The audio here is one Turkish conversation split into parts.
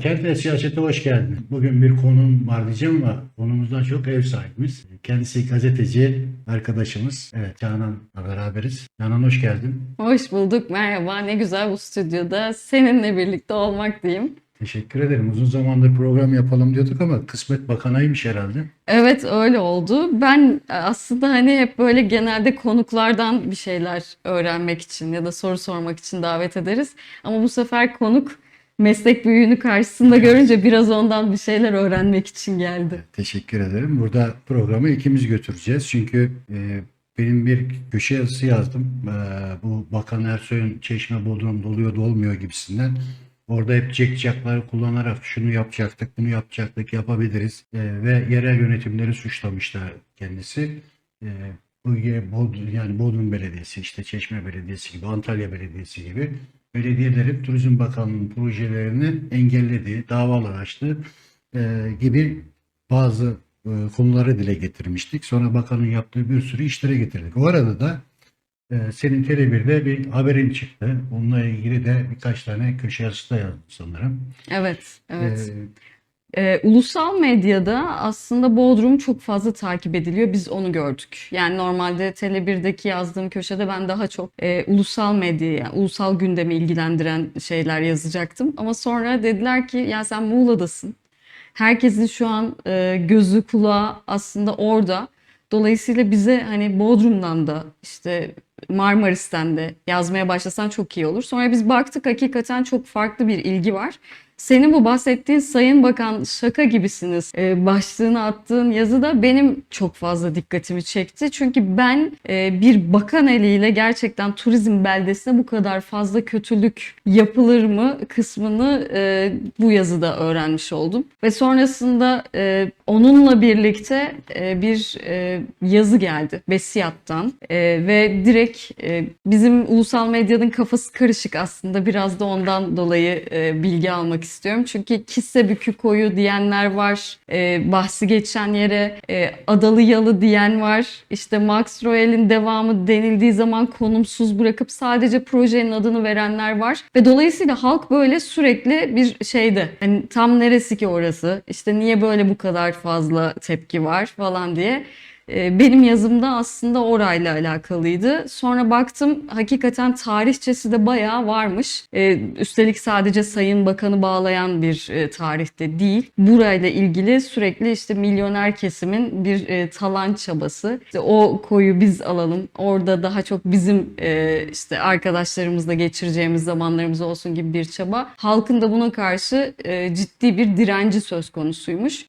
Kent ve Siyasete hoş geldin. Bugün bir konum var diyeceğim ama konumuzdan çok ev sahibimiz. Kendisi gazeteci arkadaşımız. Evet, Canan'la beraberiz. Canan hoş geldin. Hoş bulduk, merhaba. Ne güzel bu stüdyoda seninle birlikte olmak diyeyim. Teşekkür ederim. Uzun zamandır program yapalım diyorduk ama kısmet bakanaymış herhalde. Evet öyle oldu. Ben aslında hani hep böyle genelde konuklardan bir şeyler öğrenmek için ya da soru sormak için davet ederiz. Ama bu sefer konuk meslek büyüğünü karşısında görünce biraz ondan bir şeyler öğrenmek için geldi. Teşekkür ederim. Burada programı ikimiz götüreceğiz. Çünkü e, benim bir köşe yazısı yazdım. E, bu Bakan Ersoy'un Çeşme Bodrum doluyor dolmuyor gibisinden. Orada hep cekcakları kullanarak şunu yapacaktık, bunu yapacaktık, yapabiliriz. E, ve yerel yönetimleri suçlamışlar kendisi. E, bu ye- Bod- yani Bodrum Belediyesi, işte Çeşme Belediyesi gibi, Antalya Belediyesi gibi belediyelerin Turizm Bakanlığı'nın projelerini engellediği, davalar açtığı e, gibi bazı e, konuları dile getirmiştik. Sonra bakanın yaptığı bir sürü işlere getirdik. O arada da e, senin Tele1'de bir haberin çıktı. Onunla ilgili de birkaç tane köşe yazısı da yazdım sanırım. Evet, evet. E, Ee, ulusal medyada aslında Bodrum çok fazla takip ediliyor. Biz onu gördük. Yani normalde Tele1'deki yazdığım köşede ben daha çok e, ulusal medyayı, yani ulusal gündemi ilgilendiren şeyler yazacaktım. Ama sonra dediler ki ya sen Muğla'dasın. Herkesin şu an e, gözü kulağı aslında orada. Dolayısıyla bize hani Bodrum'dan da işte Marmaris'ten de yazmaya başlasan çok iyi olur. Sonra biz baktık hakikaten çok farklı bir ilgi var. Senin bu bahsettiğin Sayın Bakan şaka gibisiniz e, başlığını attığın yazı da benim çok fazla dikkatimi çekti. Çünkü ben e, bir bakan eliyle gerçekten turizm beldesine bu kadar fazla kötülük yapılır mı kısmını e, bu yazıda öğrenmiş oldum. Ve sonrasında e, onunla birlikte e, bir e, yazı geldi Besiyat'tan E, ve direkt e, bizim ulusal medyanın kafası karışık aslında biraz da ondan dolayı e, bilgi almak istiyorum. Çünkü Kissebükü koyu diyenler var, e, bahsi geçen yere e, Adalı Yalı diyen var. İşte Max Royal'in devamı denildiği zaman konumsuz bırakıp sadece projenin adını verenler var. Ve dolayısıyla halk böyle sürekli bir şeyde hani tam neresi ki orası işte niye böyle bu kadar fazla tepki var falan diye. E, Benim yazımda aslında orayla alakalıydı. Sonra baktım hakikaten tarihçesi de bayağı varmış. E, Üstelik sadece Sayın Bakan'ı bağlayan bir e, tarihte değil. Burayla ilgili sürekli işte milyoner kesimin bir e, talan çabası. İşte o koyu biz alalım. Orada daha çok bizim e, işte arkadaşlarımızla geçireceğimiz zamanlarımız olsun gibi bir çaba. Halkın da buna karşı ciddi bir direnci söz konusuymuş.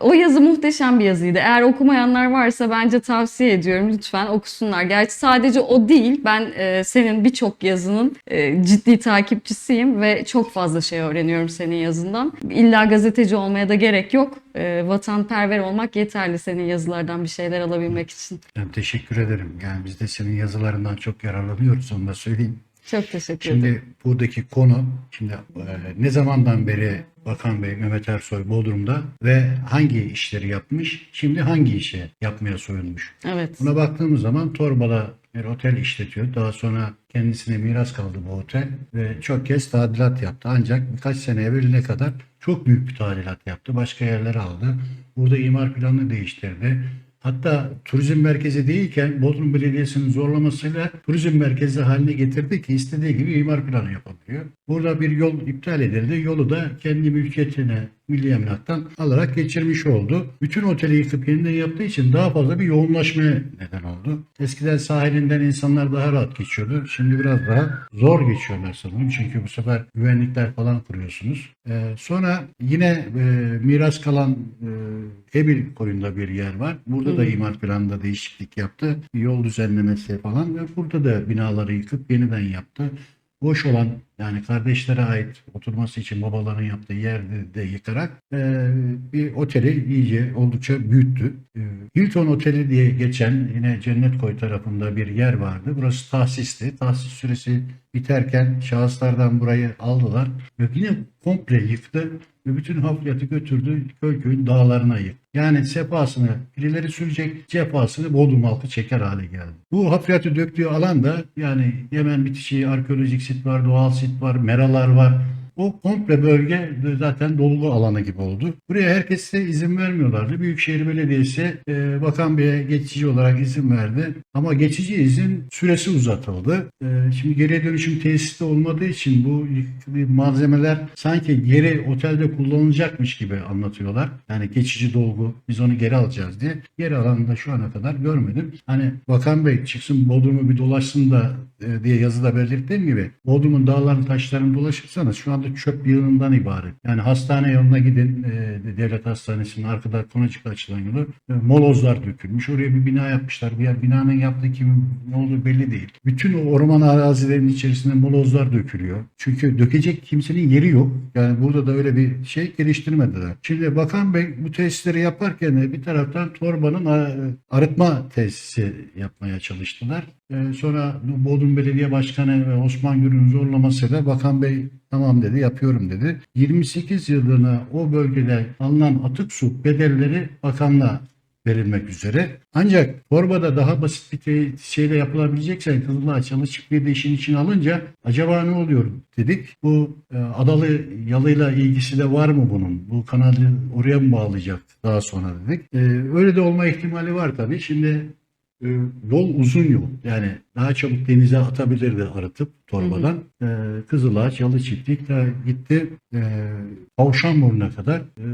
O yazı muhteşem bir yazıydı. Eğer okumayanlar varsa bence tavsiye ediyorum. Lütfen okusunlar. Gerçi sadece o değil. Ben e, senin birçok yazının e, ciddi takipçisiyim ve çok fazla şey öğreniyorum senin yazından. İlla gazeteci olmaya da gerek yok. E, vatanperver olmak yeterli senin yazılardan bir şeyler alabilmek için. ben teşekkür ederim. Yani biz de senin yazılarından çok yararlanıyoruz onu da söyleyeyim. Çok teşekkür ederim. Şimdi buradaki konu şimdi e, ne zamandan beri Bakan Bey Mehmet Ersoy Bodrum'da ve hangi işleri yapmış, şimdi hangi işe yapmaya soyunmuş. Evet. Buna baktığımız zaman Torbalı bir otel işletiyor. Daha sonra kendisine miras kaldı bu otel ve çok kez tadilat yaptı. Ancak birkaç sene evveline kadar çok büyük bir tadilat yaptı. Başka yerlere aldı. Burada imar planını değiştirdi. Hatta turizm merkezi değilken Bodrum Belediyesi'nin zorlamasıyla turizm merkezi haline getirdi ki istediği gibi imar planı yapabiliyor. Burada bir yol iptal edildi. Yolu da kendi mülkiyetine milli emlaktan alarak geçirmiş oldu. Bütün oteli yıkıp yeniden yaptığı için daha fazla bir yoğunlaşmaya neden oldu. Eskiden sahilinden insanlar daha rahat geçiyordu. Şimdi biraz daha zor geçiyorlar sanırım. Çünkü bu sefer güvenlikler falan kuruyorsunuz. Ee, sonra yine e, miras kalan e, Ebil koyunda bir yer var. Burada da imar planında değişiklik yaptı. Yol düzenlemesi falan ve burada da binaları yıkıp yeniden yaptı. Boş olan yani kardeşlere ait oturması için babaların yaptığı yerde de yıkarak e, bir oteli iyice oldukça büyüttü. E, Hilton Oteli diye geçen yine Cennet Koy tarafında bir yer vardı. Burası tahsisti. Tahsis süresi biterken şahıslardan burayı aldılar ve yine komple yıktı ve bütün hafriyatı götürdü köy köyün dağlarına yıktı. Yani sefasını birileri sürecek cefasını Bodrum halkı çeker hale geldi. Bu hafriyatı döktüğü alanda yani Yemen bitişi arkeolojik sit var, doğal sit var, meralar var. O komple bölge zaten dolgu alanı gibi oldu. Buraya herkese izin vermiyorlardı. Büyükşehir Belediyesi e, Bakan Bey'e geçici olarak izin verdi. Ama geçici izin süresi uzatıldı. E, şimdi geriye dönüşüm tesisi olmadığı için bu malzemeler sanki geri otelde kullanılacakmış gibi anlatıyorlar. Yani geçici dolgu biz onu geri alacağız diye. Geri alanı da şu ana kadar görmedim. Hani Bakan Bey çıksın Bodrum'u bir dolaşsın da e, diye yazıda belirttiğim gibi Bodrum'un dağlarını taşlarını dolaşırsanız şu anda çöp yığınından ibaret. Yani hastane yoluna gidin e, devlet hastanesinin arkada Konacık'a açılan yolu e, molozlar dökülmüş. Oraya bir bina yapmışlar. Bir yer binanın yaptığı kimin ne olduğu belli değil. Bütün o orman arazilerinin içerisinde molozlar dökülüyor. Çünkü dökecek kimsenin yeri yok. Yani burada da öyle bir şey geliştirmediler. Şimdi Bakan Bey bu tesisleri yaparken bir taraftan torbanın a- arıtma tesisi yapmaya çalıştılar. Ee, sonra Bodrum Belediye Başkanı ve Osman Gür'ün zorlamasıyla Bakan Bey tamam dedi yapıyorum dedi. 28 yıllığına o bölgede alınan atık su bedelleri bakanla verilmek üzere. Ancak torbada daha basit bir te- şeyle yapılabilecekse Kızılağ çalışık bir de işin içine alınca acaba ne oluyor dedik. Bu e, Adalı yalıyla ilgisi de var mı bunun? Bu kanalı oraya mı bağlayacak daha sonra dedik. E, öyle de olma ihtimali var tabii. Şimdi e, yol uzun yol. Yani daha çabuk denize atabilirdi arıtıp torbadan. E, Kızılağaç, Yalı Çiftlik de gitti. E, Kavşanburnu'na kadar e,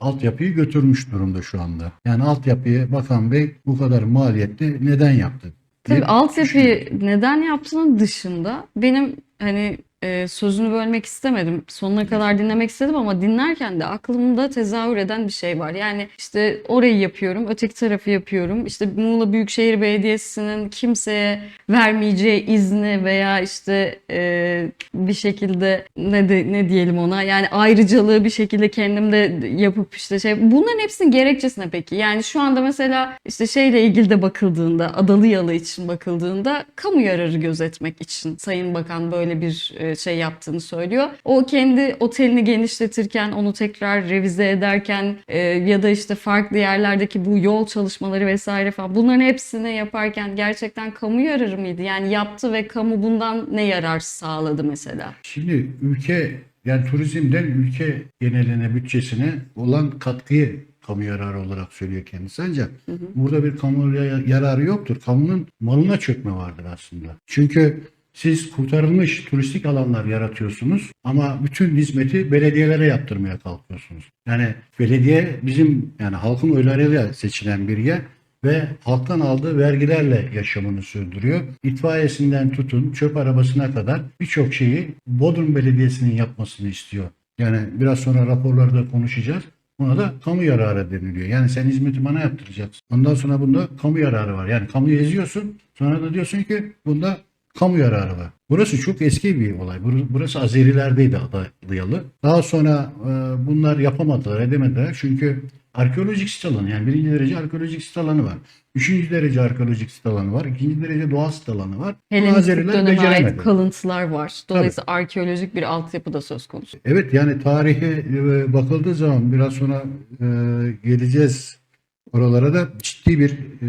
altyapıyı götürmüş durumda şu anda. Yani altyapıyı Bakan Bey bu kadar maliyetli neden yaptı? Tabii altyapıyı neden yaptığının dışında benim hani e, sözünü bölmek istemedim. Sonuna kadar dinlemek istedim ama dinlerken de aklımda tezahür eden bir şey var. Yani işte orayı yapıyorum, öteki tarafı yapıyorum. İşte Muğla Büyükşehir Belediyesi'nin kimseye vermeyeceği izni veya işte e, bir şekilde ne de, ne diyelim ona yani ayrıcalığı bir şekilde kendimde yapıp işte şey bunların hepsinin gerekçesi ne peki? Yani şu anda mesela işte şeyle ilgili de bakıldığında Adalı Yalı için bakıldığında kamu yararı gözetmek için Sayın Bakan böyle bir e, şey yaptığını söylüyor. O kendi otelini genişletirken onu tekrar revize ederken e, ya da işte farklı yerlerdeki bu yol çalışmaları vesaire falan bunların hepsini yaparken gerçekten kamu yararı mıydı? Yani yaptı ve kamu bundan ne yarar sağladı mesela? Şimdi ülke yani turizmden ülke geneline bütçesine olan katkıyı kamu yararı olarak söylüyor kendisi. Ancak burada bir kamu ya- yararı yoktur. Kamunun malına çökme vardır aslında. Çünkü siz kurtarılmış turistik alanlar yaratıyorsunuz ama bütün hizmeti belediyelere yaptırmaya kalkıyorsunuz. Yani belediye bizim yani halkın oylarıyla seçilen bir yer ve halktan aldığı vergilerle yaşamını sürdürüyor. İtfaiyesinden tutun çöp arabasına kadar birçok şeyi Bodrum Belediyesi'nin yapmasını istiyor. Yani biraz sonra raporlarda konuşacağız. Buna da kamu yararı deniliyor. Yani sen hizmeti bana yaptıracaksın. Ondan sonra bunda kamu yararı var. Yani kamuyu eziyorsun. Sonra da diyorsun ki bunda kamu yararı var. Burası çok eski bir olay. Bur- Burası Azerilerdeydi Adalıyalı. Daha sonra e, bunlar yapamadılar, edemediler. Çünkü arkeolojik sit alanı yani birinci derece arkeolojik sit alanı var. Üçüncü derece arkeolojik sit alanı var. ikinci derece doğal sit alanı var. Helenistik döneme ait kalıntılar var. Dolayısıyla arkeolojik bir altyapı da söz konusu. Evet yani tarihe bakıldığı zaman biraz sonra e, geleceğiz oralara da ciddi bir e,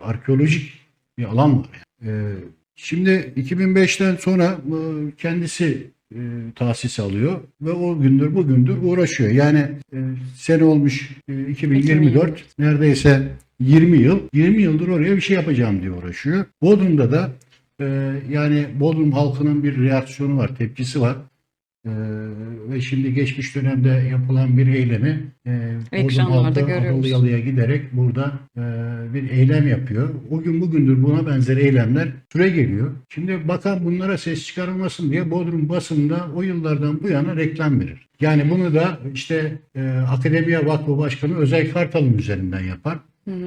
arkeolojik bir alan var. Yani. E, şimdi 2005'ten sonra e, kendisi e, tahsis alıyor ve o gündür bugündür uğraşıyor. Yani e, sene olmuş e, 2024 neredeyse 20 yıl 20 yıldır oraya bir şey yapacağım diye uğraşıyor. Bodrum'da da e, yani Bodrum halkının bir reaksiyonu var, tepkisi var. Ee, ve şimdi geçmiş dönemde yapılan bir eylemi e, Bodrum Ekranlarda görüyoruz. Adalıyalı'ya giderek burada e, bir eylem yapıyor. O gün bugündür buna benzer eylemler süre geliyor. Şimdi bakan bunlara ses çıkarılmasın diye Bodrum basında o yıllardan bu yana reklam verir. Yani bunu da işte e, Akademiye Vakfı Başkanı Özel Kartal'ın üzerinden yapar.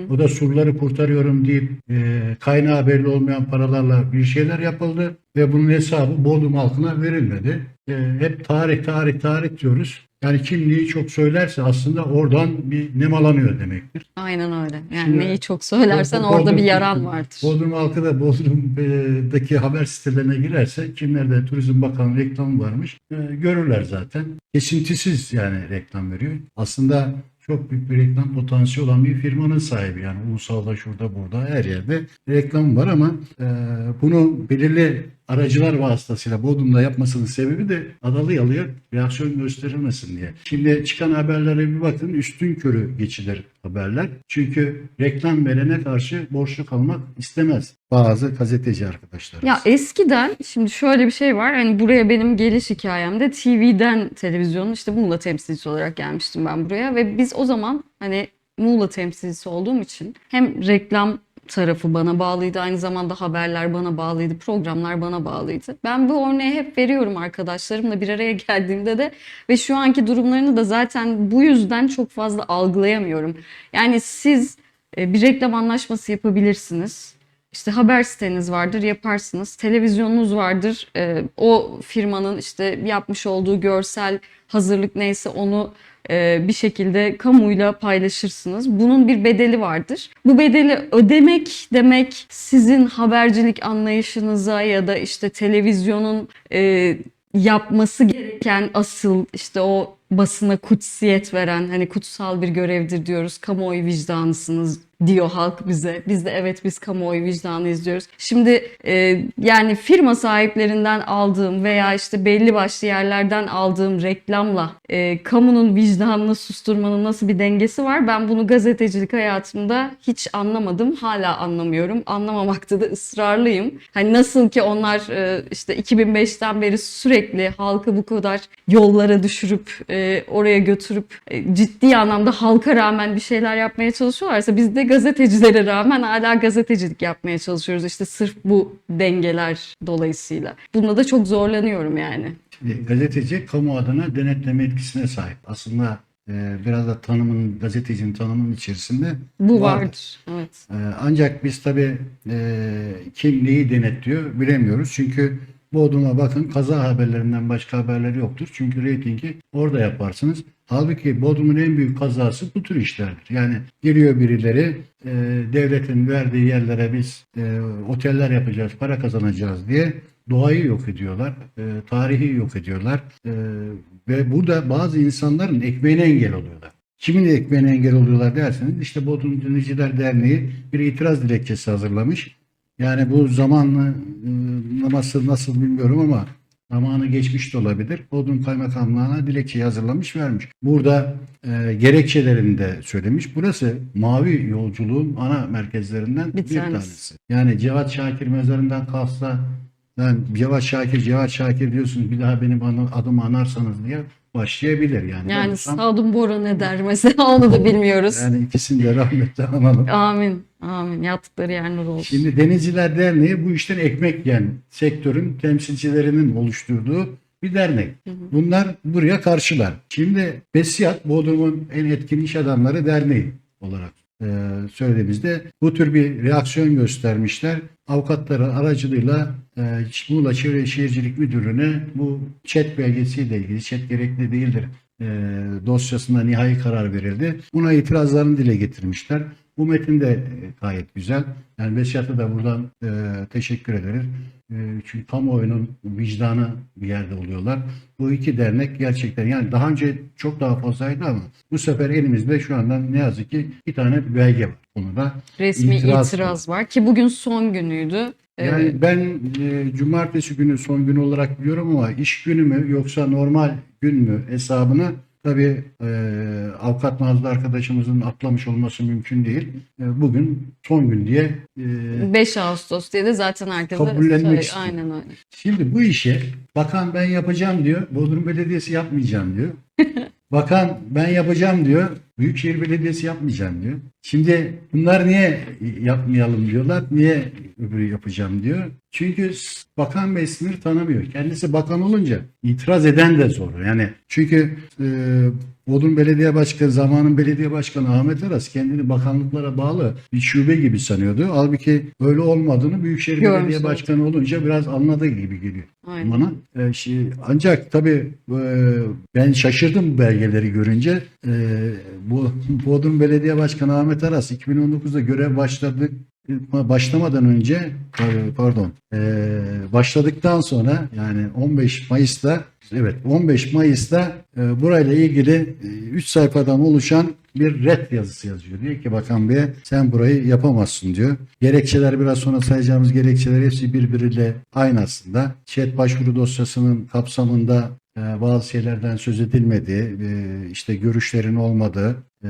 O da surları kurtarıyorum deyip e, kaynağı belli olmayan paralarla bir şeyler yapıldı ve bunun hesabı Bodrum halkına verilmedi. E, hep tarih tarih tarih diyoruz. Yani kimliği çok söylerse aslında oradan bir nemalanıyor demektir. Aynen öyle. Yani Şimdi- neyi çok söylersen Bo- orada bir Bodrum- yaran vardır. Bodrum halkı da Bodrum'daki haber sitelerine girerse kimlerde Turizm Bakanı reklamı varmış e, görürler zaten. Kesintisiz yani reklam veriyor. Aslında çok büyük bir reklam potansiyeli olan bir firmanın sahibi. Yani ulusalda şurada burada her yerde reklam var ama e, bunu belirli aracılar vasıtasıyla Bodrum'da yapmasının sebebi de Adalı Yalı'ya reaksiyon gösterilmesin diye. Şimdi çıkan haberlere bir bakın üstün körü geçilir haberler. Çünkü reklam verene karşı borçlu kalmak istemez bazı gazeteci arkadaşlarımız. Ya eskiden şimdi şöyle bir şey var. Hani buraya benim geliş hikayemde TV'den televizyonun işte Muğla temsilcisi olarak gelmiştim ben buraya ve biz o zaman hani Muğla temsilcisi olduğum için hem reklam tarafı bana bağlıydı. Aynı zamanda haberler bana bağlıydı. Programlar bana bağlıydı. Ben bu örneği hep veriyorum arkadaşlarımla bir araya geldiğimde de ve şu anki durumlarını da zaten bu yüzden çok fazla algılayamıyorum. Yani siz e, bir reklam anlaşması yapabilirsiniz. İşte haber siteniz vardır yaparsınız. Televizyonunuz vardır. e, o firmanın işte yapmış olduğu görsel hazırlık neyse onu bir şekilde kamuyla paylaşırsınız. Bunun bir bedeli vardır. Bu bedeli ödemek demek sizin habercilik anlayışınıza ya da işte televizyonun e, yapması gereken asıl işte o basına kutsiyet veren hani kutsal bir görevdir diyoruz. Kamuoyu vicdanısınız diyor halk bize. Biz de evet biz kamuoyu vicdanıyız diyoruz. Şimdi e, yani firma sahiplerinden aldığım veya işte belli başlı yerlerden aldığım reklamla e, kamunun vicdanını susturmanın nasıl bir dengesi var? Ben bunu gazetecilik hayatımda hiç anlamadım. Hala anlamıyorum. Anlamamakta da ısrarlıyım. Hani nasıl ki onlar e, işte 2005'ten beri sürekli halkı bu kadar yollara düşürüp e, oraya götürüp e, ciddi anlamda halka rağmen bir şeyler yapmaya çalışıyorlarsa biz de gazetecilere rağmen hala gazetecilik yapmaya çalışıyoruz. İşte sırf bu dengeler dolayısıyla. Bunda da çok zorlanıyorum yani. Şimdi gazeteci kamu adına denetleme etkisine sahip. Aslında e, biraz da tanımın, gazetecinin tanımının içerisinde Bu vardır. vardır. Evet. E, ancak biz tabii e, kim neyi denetliyor bilemiyoruz. Çünkü Bodrum'a bakın kaza haberlerinden başka haberleri yoktur. Çünkü reytingi orada yaparsınız. Halbuki Bodrum'un en büyük kazası bu tür işlerdir. Yani geliyor birileri e, devletin verdiği yerlere biz e, oteller yapacağız, para kazanacağız diye doğayı yok ediyorlar, e, tarihi yok ediyorlar E, ve burada bazı insanların ekmeğine engel oluyorlar. Kimin ekmeğine engel oluyorlar derseniz işte Bodrum Dinleyiciler Derneği bir itiraz dilekçesi hazırlamış. Yani bu zamanla e, nasıl bilmiyorum ama zamanı geçmiş de olabilir. Bodrum Kaymakamlığı'na dilekçeyi hazırlamış vermiş. Burada e, gerekçelerini de söylemiş. Burası mavi yolculuğun ana merkezlerinden Bir bir, tanesi. tanesi. Yani Cevat Şakir mezarından kalksa yani Cevat Şakir, Cevat Şakir diyorsunuz bir daha benim adımı anarsanız diye başlayabilir yani. Yani Sadun Bora ne der mesela onu da bilmiyoruz. yani ikisini de rahmetle analım. Amin. Amin. Yattıkları yer nur olsun. Şimdi Denizciler Derneği bu işten ekmek yiyen sektörün temsilcilerinin oluşturduğu bir dernek. Bunlar buraya karşılar. Şimdi Besiyat Bodrum'un en etkin iş adamları derneği olarak e, söylediğimizde bu tür bir reaksiyon göstermişler. Avukatları aracılığıyla e, Muğla Çevre Şehircilik Müdürlüğü'ne bu chat belgesiyle ilgili chat gerekli değildir e, dosyasında nihai karar verildi. Buna itirazlarını dile getirmişler. Bu metin de e, gayet güzel. Yani Besiyat'a da buradan e, teşekkür ederiz. E, çünkü kamuoyunun vicdanı bir yerde oluyorlar. Bu iki dernek gerçekten yani daha önce çok daha fazlaydı ama bu sefer elimizde şu anda ne yazık ki bir tane belge var. Bunu da Resmi itiraz itiraz, var ki bugün son günüydü. Ee, yani ben e, cumartesi günü son gün olarak biliyorum ama iş günü mü yoksa normal gün mü hesabını tabii e, avukat Nazlı arkadaşımızın atlamış olması mümkün değil. E, bugün son gün diye e, 5 Ağustos diye de zaten herkese Kabullenmek söyle- istiyor. Aynen öyle. Şimdi bu işe bakan ben yapacağım diyor. Bodrum Belediyesi yapmayacağım diyor. Bakan ben yapacağım diyor. Büyükşehir Belediyesi yapmayacağım diyor. Şimdi bunlar niye yapmayalım diyorlar. Niye öbürü yapacağım diyor. Çünkü bakan bey sınır tanımıyor. Kendisi bakan olunca itiraz eden de zor. Yani çünkü e, Bodrum Belediye Başkanı, zamanın belediye başkanı Ahmet Aras kendini bakanlıklara bağlı bir şube gibi sanıyordu. Halbuki öyle olmadığını Büyükşehir Görmüş, Belediye evet. Başkanı olunca biraz anladığı gibi geliyor Aynen. bana. Ee, şey, ancak tabii e, ben şaşırdım bu belgeleri görünce. E, bu Bodrum Belediye Başkanı Ahmet Aras 2019'da görev başladık başlamadan önce pardon e, başladıktan sonra yani 15 Mayıs'ta evet 15 Mayıs'ta e, burayla ilgili 3 sayfadan oluşan bir red yazısı yazıyor. Diyor ki Bakan Bey sen burayı yapamazsın diyor. Gerekçeler biraz sonra sayacağımız gerekçeler hepsi birbiriyle aynı aslında. ÇED başvuru dosyasının kapsamında e, bazı şeylerden söz edilmediği, e, işte görüşlerin olmadığı, e,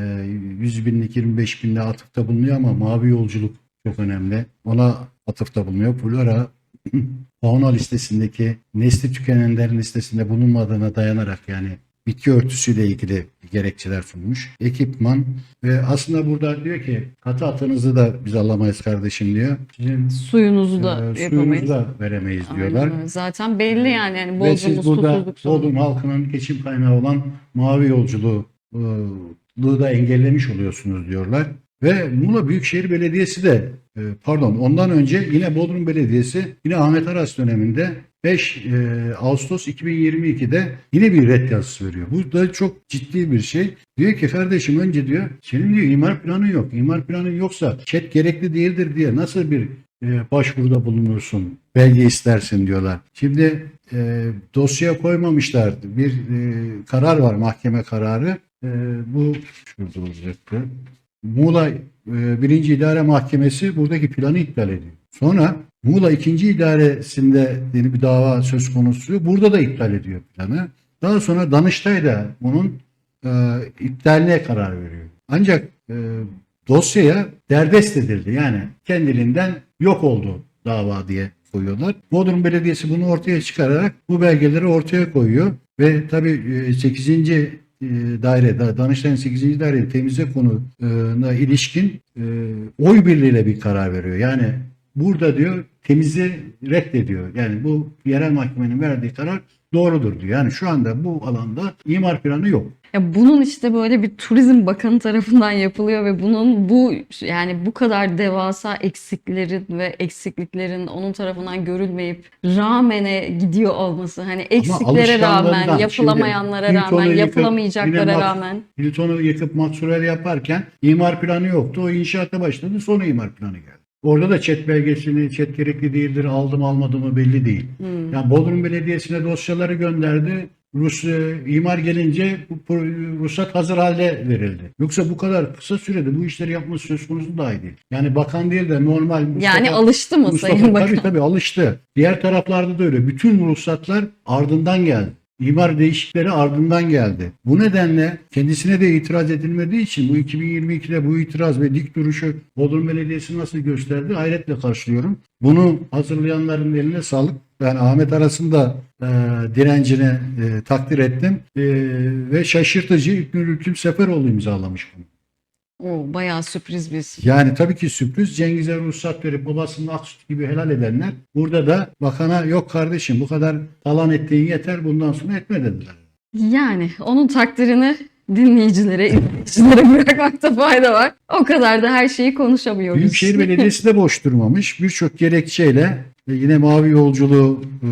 100 binlik 25 binlik atıfta bulunuyor ama mavi yolculuk çok önemli. Ona atıfta bulunuyor. Flora fauna listesindeki nesli tükenenlerin listesinde bulunmadığına dayanarak yani bitki örtüsüyle ilgili gerekçeler sunmuş. Ekipman ve aslında burada diyor ki katı atınızı da biz alamayız kardeşim diyor. Sizin Suyunuzu da e, yapamayız. suyunuzu da veremeyiz diyorlar. Aynen öyle. Zaten belli yani. yani Ve siz burada susuzluk sorunu. Bodrum halkının geçim kaynağı olan mavi yolculuğu ıı, da engellemiş oluyorsunuz diyorlar. Ve Muğla Büyükşehir Belediyesi de e, pardon ondan önce yine Bodrum Belediyesi yine Ahmet Aras döneminde 5 e, Ağustos 2022'de yine bir red yazısı veriyor. Bu da çok ciddi bir şey. Diyor ki kardeşim önce diyor senin diyor imar planın yok. İmar planın yoksa chat gerekli değildir diye nasıl bir e, başvuruda bulunursun, belge istersin diyorlar. Şimdi e, dosya koymamışlar. Bir e, karar var, mahkeme kararı. E, bu şurada olacaktı. Muğla e, 1. İdare Mahkemesi buradaki planı iptal ediyor. Sonra Muğla 2. İdaresinde yeni bir dava söz konusu. Burada da iptal ediyor planı. Daha sonra Danıştay da bunun e, iptaline karar veriyor. Ancak e, dosyaya derdest edildi. Yani kendiliğinden yok oldu dava diye koyuyorlar. Bodrum Belediyesi bunu ortaya çıkararak bu belgeleri ortaya koyuyor ve tabii e, 8. e, daire, da- Danıştay'ın 8. daire temizle konuna ilişkin e, oy birliğiyle bir karar veriyor. Yani burada diyor temizi reddediyor. Yani bu yerel mahkemenin verdiği karar doğrudur diyor. Yani şu anda bu alanda imar planı yok. Ya bunun işte böyle bir turizm bakanı tarafından yapılıyor ve bunun bu yani bu kadar devasa eksiklerin ve eksikliklerin onun tarafından görülmeyip rağmene gidiyor olması hani eksiklere rağmen, yapılamayanlara Şimdi rağmen, Hilton'u yıkıp yapılamayacaklara bak- rağmen. Hilton'u yıkıp Maksurel yaparken imar planı yoktu. O inşaata başladı sonra imar planı geldi. Orada da çet belgesini, çet gerekli değildir, aldım almadım belli değil. Hmm. Yani Bodrum Belediyesi'ne dosyaları gönderdi. Rus e, imar gelince ruhsat hazır halde verildi. Yoksa bu kadar kısa sürede bu işleri yapması söz konusu dahi değil. Yani bakan değil de normal Yani Mustafa- alıştı mı Mustafa Sayın Bakan? tabii tabii alıştı. Diğer taraflarda da öyle. Bütün ruhsatlar ardından geldi. İmar değişikleri ardından geldi. Bu nedenle kendisine de itiraz edilmediği için bu 2022'de bu itiraz ve dik duruşu Bodrum Belediyesi nasıl gösterdi hayretle karşılıyorum. Bunu hazırlayanların eline sağlık. Yani Ahmet arasında e, direncini e, takdir ettim. E, ve şaşırtıcı İlknur Ülküm Seferoğlu imzalamış bunu. O bayağı sürpriz bir. Yani tabii ki sürpriz. Cengiz'e ruhsat verip babasının ak sütü gibi helal edenler burada da bakana yok kardeşim bu kadar talan ettiğin yeter bundan sonra etme dediler. Yani onun takdirini dinleyicilere, izleyicilere bırakmakta fayda var. O kadar da her şeyi konuşamıyoruz. Büyükşehir Belediyesi de boş durmamış. Birçok gerekçeyle yine mavi yolculuğu e,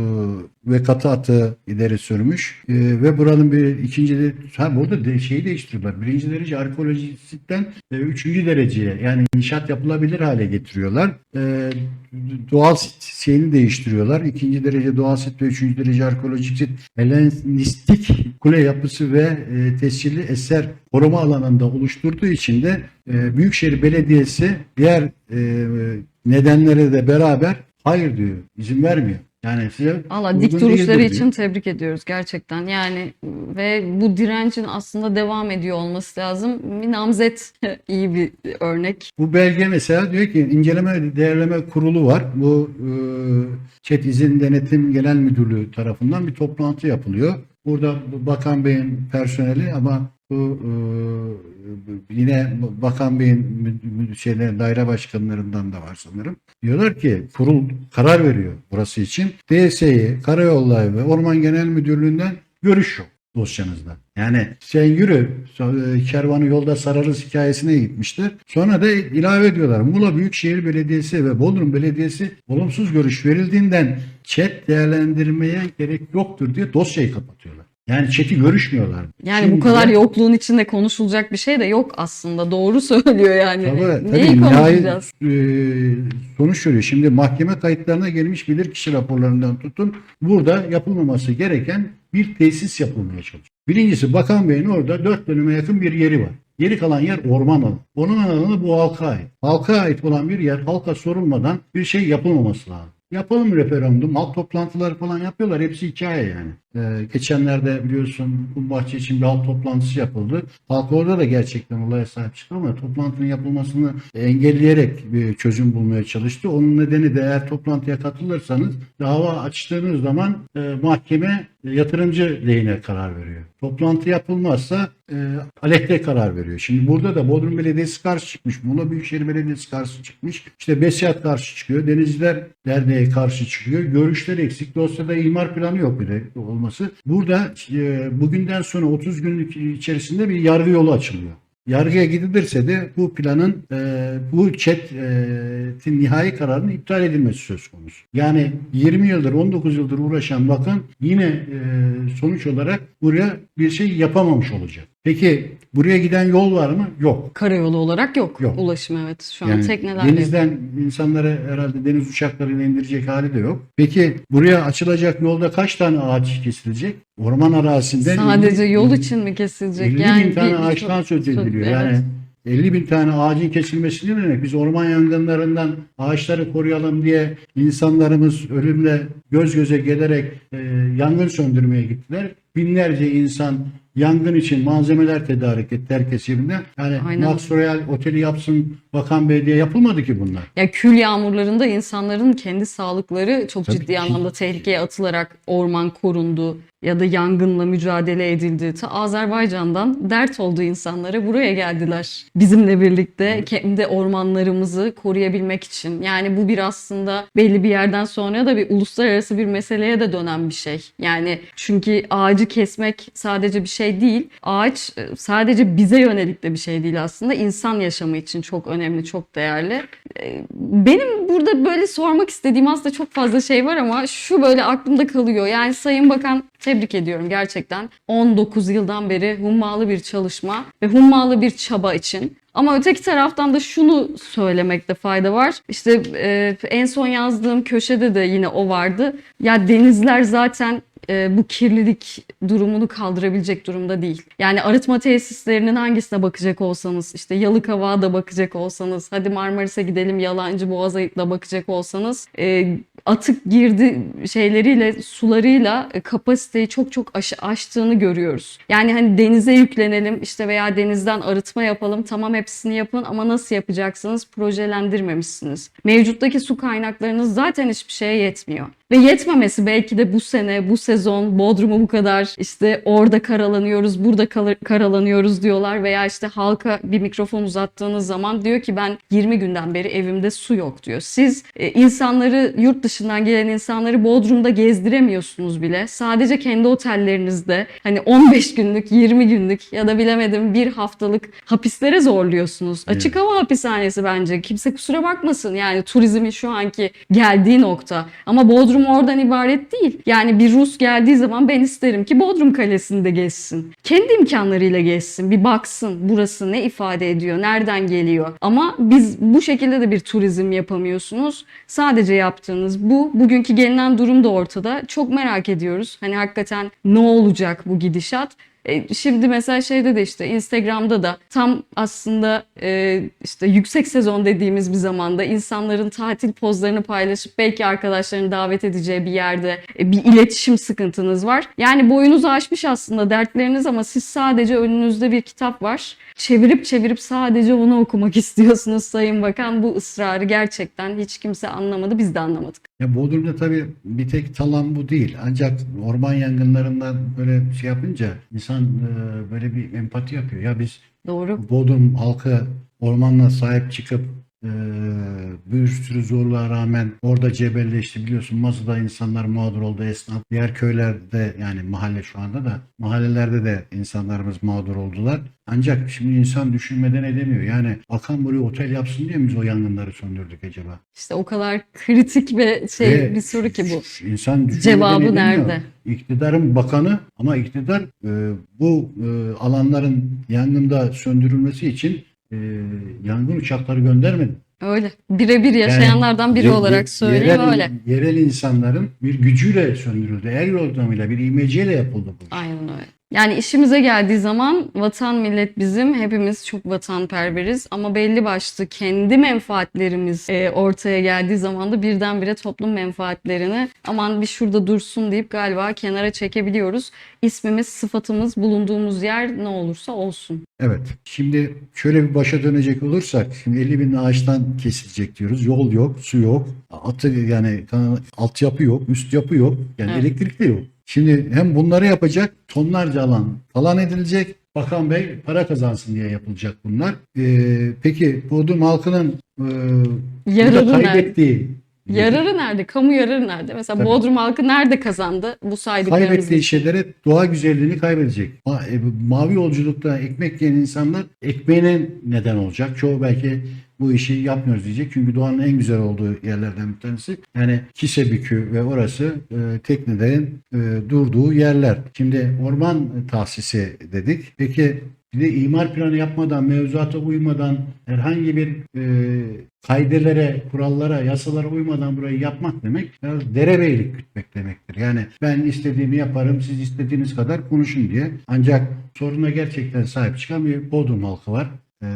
ve katı atı ileri sürmüş. E, ve buranın bir ikinci de, ha burada de, şeyi değiştiriyorlar. Birinci derece arkeolojisten e, üçüncü dereceye yani inşaat yapılabilir hale getiriyorlar. E, doğal sit şeyini değiştiriyorlar. İkinci derece doğal sit ve üçüncü derece arkeolojik sit Helenistik kule yapısı ve e, tescilli eser koruma alanında oluşturduğu için de e, Büyükşehir Belediyesi diğer e, nedenlere de beraber hayır diyor. izin vermiyor. Yani size uygun dik duruşları diyor. için tebrik ediyoruz gerçekten. Yani ve bu direncin aslında devam ediyor olması lazım. Bir namzet iyi bir örnek. Bu belge mesela diyor ki inceleme değerleme kurulu var. Bu e, Çet İzin Denetim Genel Müdürlüğü tarafından bir toplantı yapılıyor. Burada bu Bakan Bey'in personeli ama bu e, yine Bakan Bey'in şeyler daire başkanlarından da var sanırım. Diyorlar ki kurul karar veriyor burası için. DSİ, Karayolları ve Orman Genel Müdürlüğü'nden görüş yok dosyanızda. Yani sen yürü e, kervanı yolda sararız hikayesine gitmişler. Sonra da ilave ediyorlar. Muğla Büyükşehir Belediyesi ve Bodrum Belediyesi olumsuz görüş verildiğinden chat değerlendirmeye gerek yoktur diye dosyayı kapatıyorlar. Yani chat'i görüşmüyorlar. Yani Şimdi bu kadar de- yokluğun içinde konuşulacak bir şey de yok aslında. Doğru söylüyor yani. Tabii, Neyi tabii konuşacağız? e, sonuç şöyle. Şimdi mahkeme kayıtlarına gelmiş bilirkişi raporlarından tutun. Burada yapılmaması gereken bir tesis yapılmaya çalışıyor. Birincisi Bakan Bey'in orada dört dönüme yakın bir yeri var. Geri kalan yer orman alanı. Onun alanı bu halka ait. Halka ait olan bir yer halka sorulmadan bir şey yapılmaması lazım. Yapalım referandum, halk toplantıları falan yapıyorlar. Hepsi hikaye yani. Ee, geçenlerde biliyorsun bu bahçe için bir halk toplantısı yapıldı. Halk orada da gerçekten olaya sahip çıktı ama toplantının yapılmasını engelleyerek bir çözüm bulmaya çalıştı. Onun nedeni de eğer toplantıya katılırsanız dava açtığınız zaman e, mahkeme yatırımcı lehine karar veriyor. Toplantı yapılmazsa e, aleyhte karar veriyor. Şimdi burada da Bodrum Belediyesi karşı çıkmış. Muğla Büyükşehir Belediyesi karşı çıkmış. İşte Besiyat karşı çıkıyor. Denizciler Derneği karşı çıkıyor. Görüşler eksik. Dosyada imar planı yok bir de olması. Burada e, bugünden sonra 30 günlük içerisinde bir yargı yolu açılıyor. Yargıya gidilirse de bu planın e, bu chat'in nihai kararının iptal edilmesi söz konusu. Yani 20 yıldır 19 yıldır uğraşan bakan yine e, sonuç olarak buraya bir şey yapamamış olacak. Peki buraya giden yol var mı? Yok. Karayolu olarak yok. Yok. Ulaşım evet. Şu an Yani teknelerle. denizden insanları herhalde deniz uçaklarıyla indirecek hali de yok. Peki buraya açılacak yolda kaç tane ağaç kesilecek? Orman arazisinden Sadece 50 yol için mi kesilecek? 50 yani bin tane bir- ağaçtan söz çok- ediliyor. evet. Yani 50 bin tane ağacın kesilmesi ne demek? Biz orman yangınlarından ağaçları koruyalım diye insanlarımız ölümle göz göze gelerek e, yangın söndürmeye gittiler. Binlerce insan yangın için malzemeler tedarik etti herkes. Yani Aynen. Max Royal oteli yapsın Bakan Bey diye yapılmadı ki bunlar. Ya kül yağmurlarında insanların kendi sağlıkları çok Tabii ciddi ki. anlamda tehlikeye atılarak orman korundu ya da yangınla mücadele edildi. Ta Azerbaycan'dan dert oldu insanlara buraya geldiler. Bizimle birlikte kendi ormanlarımızı koruyabilmek için. Yani bu bir aslında belli bir yerden sonra da bir uluslararası bir meseleye de dönen bir şey. Yani çünkü ağacı kesmek sadece bir şey değil. Ağaç e, sadece bize yönelik de bir şey değil aslında. İnsan yaşamı için çok önemli, çok değerli. E, Benim burada böyle sormak istediğim aslında çok fazla şey var ama şu böyle aklımda kalıyor. Yani Sayın Bakan tebrik ediyorum gerçekten. 19 yıldan beri hummalı bir çalışma ve hummalı bir çaba için. Ama öteki taraftan da şunu söylemekte fayda var. İşte e, en son yazdığım köşede de yine o vardı. Ya denizler zaten e, bu kirlilik durumunu kaldırabilecek durumda değil. Yani arıtma tesislerinin hangisine bakacak olsanız, işte Yalıkavak'a da bakacak olsanız, hadi Marmaris'e gidelim Yalancı Boğaz'a da bakacak olsanız, e, atık girdi şeyleriyle, sularıyla e, kapasiteyi çok çok aşı, aştığını görüyoruz. Yani hani denize yüklenelim işte veya denizden arıtma yapalım tamam hepsini yapın ama nasıl yapacaksınız projelendirmemişsiniz. Mevcuttaki su kaynaklarınız zaten hiçbir şeye yetmiyor. Ve yetmemesi belki de bu sene, bu sezon Bodrum'u bu kadar işte orada karalanıyoruz, burada karalanıyoruz diyorlar veya işte halka bir mikrofon uzattığınız zaman diyor ki ben 20 günden beri evimde su yok diyor. Siz e, insanları yurt dışından gelen insanları Bodrum'da gezdiremiyorsunuz bile. Sadece kendi otellerinizde hani 15 günlük, 20 günlük ya da bilemedim bir haftalık hapislere zorluyorsunuz. Açık hava hapishanesi bence. Kimse kusura bakmasın yani turizmin şu anki geldiği nokta. Ama Bodrum oradan ibaret değil. Yani bir Rus geldiği zaman ben isterim ki Bodrum Kalesi'nde gezsin. Kendi imkanlarıyla gezsin. Bir baksın burası ne ifade ediyor, nereden geliyor. Ama biz bu şekilde de bir turizm yapamıyorsunuz. Sadece yaptığınız bu. Bugünkü gelinen durum da ortada. Çok merak ediyoruz. Hani hakikaten ne olacak bu gidişat? E, Şimdi mesela şeyde de işte Instagram'da da tam aslında e, işte yüksek sezon dediğimiz bir zamanda insanların tatil pozlarını paylaşıp belki arkadaşlarını davet edeceği bir yerde e, bir iletişim sıkıntınız var. Yani boyunuzu aşmış aslında dertleriniz ama siz sadece önünüzde bir kitap var. Çevirip çevirip sadece onu okumak istiyorsunuz Sayın Bakan. Bu ısrarı gerçekten hiç kimse anlamadı. Biz de anlamadık. Ya Bodrum'da tabii bir tek talan bu değil. Ancak orman yangınlarından böyle şey yapınca insan e, böyle bir empati yapıyor. Ya biz Doğru. Bodrum halkı ormanla sahip çıkıp e, bir sürü zorluğa rağmen orada cebelleşti biliyorsun Mazı'da insanlar mağdur oldu esnaf diğer köylerde yani mahalle şu anda da mahallelerde de insanlarımız mağdur oldular ancak şimdi insan düşünmeden edemiyor yani akan buraya otel yapsın diye mi biz o yangınları söndürdük acaba? İşte o kadar kritik ve şey Ve bir soru ki bu. İnsan düşünmeden Cevabı edemiyor. nerede? İktidarın bakanı ama iktidar e, bu e, alanların yangında söndürülmesi için e, yangın uçakları göndermedi. Öyle. Birebir yaşayanlardan biri olarak ye- söyleyeyim yerel, öyle. Yerel insanların bir gücüyle söndürüldü. El yordamıyla, bir imeceyle yapıldı bu iş. Aynen öyle. Yani işimize geldiği zaman vatan millet bizim. Hepimiz çok vatanperveriz ama belli başlı kendi menfaatlerimiz e, ortaya geldiği zaman da birdenbire toplum menfaatlerini aman bir şurada dursun deyip galiba kenara çekebiliyoruz. İsmimiz, sıfatımız, bulunduğumuz yer ne olursa olsun. Evet. Şimdi şöyle bir başa dönecek olursak, şimdi 50 bin ağaçtan kesilecek diyoruz. Yol yok, su yok, atı yani altyapı yok, üst yapı yok, yani Evet. elektrik de yok. Şimdi hem bunları yapacak, tonlarca alan falan edilecek. Bakan Bey para kazansın diye yapılacak bunlar. Ee, peki Bodrum halkının e, Yararı nerede? kaybettiği Yararı nerede? Kamu yararı nerede? Mesela Tabii. Bodrum halkı nerede kazandı bu saydıklarımız? kaybettiği şeylere doğa güzelliğini kaybedecek. E, Mavi yolculukta ekmek yiyen insanlar ekmeğine neden olacak. Çoğu belki bu işi yapmıyoruz diyecek. Çünkü doğanın en güzel olduğu yerlerden bir tanesi. Yani Kisebükü ve orası e, teknelerin e, durduğu yerler. Şimdi orman tahsisi dedik. Peki bir de imar planı yapmadan, mevzuata uymadan, herhangi bir e, kaidelere, kurallara, yasalara uymadan burayı yapmak demek biraz derebeylik gütmek demektir. Yani ben istediğimi yaparım, siz istediğiniz kadar konuşun diye. Ancak soruna gerçekten sahip çıkan bir Bodrum halkı var. E,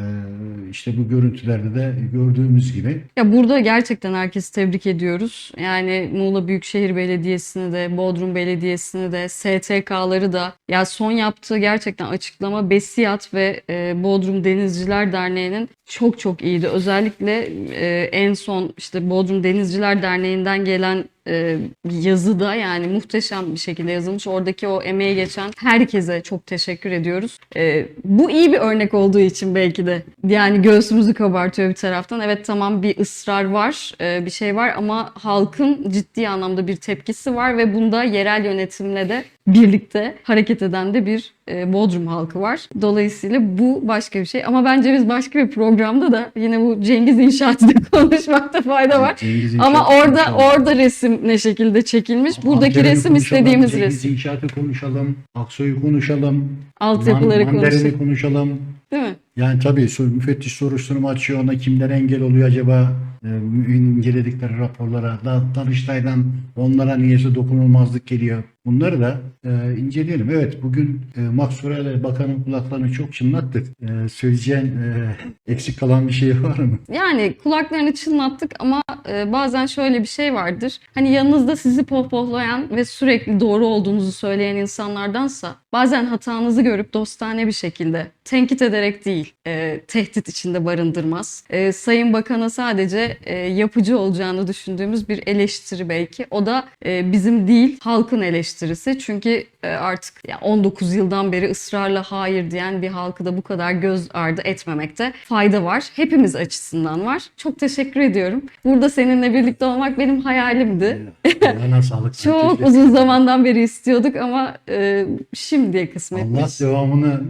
işte bu görüntülerde de gördüğümüz gibi. Ya burada gerçekten herkesi tebrik ediyoruz. Yani Muğla Büyükşehir Belediyesi'ni de, Bodrum Belediyesi'ni de, STK'ları da. Ya son yaptığı gerçekten açıklama Besiyat ve e, Bodrum Denizciler Derneği'nin çok çok iyiydi. Özellikle e, en son işte Bodrum Denizciler Derneği'nden gelen e, yazıda yani muhteşem bir şekilde yazılmış. Oradaki o emeği geçen herkese çok teşekkür ediyoruz. E, bu iyi bir örnek olduğu için belki de yani göğsümüzü kabartıyor bir taraftan. Evet tamam bir ısrar var, e, bir şey var ama halkın ciddi anlamda bir tepkisi var ve bunda yerel yönetimle de birlikte hareket eden de bir e, Bodrum halkı var. Dolayısıyla bu başka bir şey. Ama bence biz başka bir programda da yine bu Cengiz İnşaat'ı konuşmakta fayda var. Cengiz Ama orada konuşalım. orada resim ne şekilde çekilmiş? Buradaki Amcaları resim konuşalım, istediğimiz Cengiz resim. İnşaat'ı konuşalım, Aksoy'u konuşalım, Altyapıları Man- Mandarin'i konuşalım. konuşalım. Değil mi? Yani tabii müfettiş soruşturma açıyor ona kimler engel oluyor acaba e, inceledikleri raporlara da, Danıştay'dan onlara niyeyse dokunulmazlık geliyor. Bunları da e, inceleyelim. Evet bugün e, Max Sorel Bakan'ın kulaklarını çok çınlattık. E, söyleyeceğin e, eksik kalan bir şey var mı? Yani kulaklarını çınlattık ama e, bazen şöyle bir şey vardır. Hani yanınızda sizi pohpohlayan ve sürekli doğru olduğunuzu söyleyen insanlardansa bazen hatanızı görüp dostane bir şekilde tenkit ederek değil, e, tehdit içinde barındırmaz. E, Sayın Bakan'a sadece e, yapıcı olacağını düşündüğümüz bir eleştiri belki. O da e, bizim değil, halkın eleştirisi. Çünkü e, artık ya 19 yıldan beri ısrarla hayır diyen bir halkı da bu kadar göz ardı etmemekte fayda var. Hepimiz açısından var. Çok teşekkür ediyorum. Burada seninle birlikte olmak benim hayalimdi. Sağlık. Çok Teşekkür- uzun zamandan beri istiyorduk ama e, şimdiye Allah kısmetmiş. devamını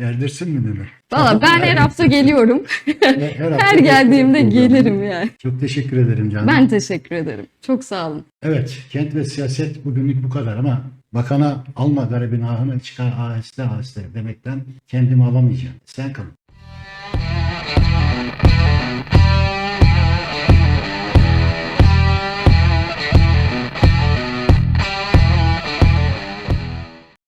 e, erdirsin mi demek? Valla ben her hafta geliyorum. Her, hafta Her geldiğimde gelirim yani. Çok teşekkür ederim canım. Ben teşekkür ederim. Çok sağ olun. Evet, kent ve siyaset bugünlük bu kadar ama bakana alma garibin ahını çıkar aheste aheste demekten kendimi alamayacağım. Sen kalın.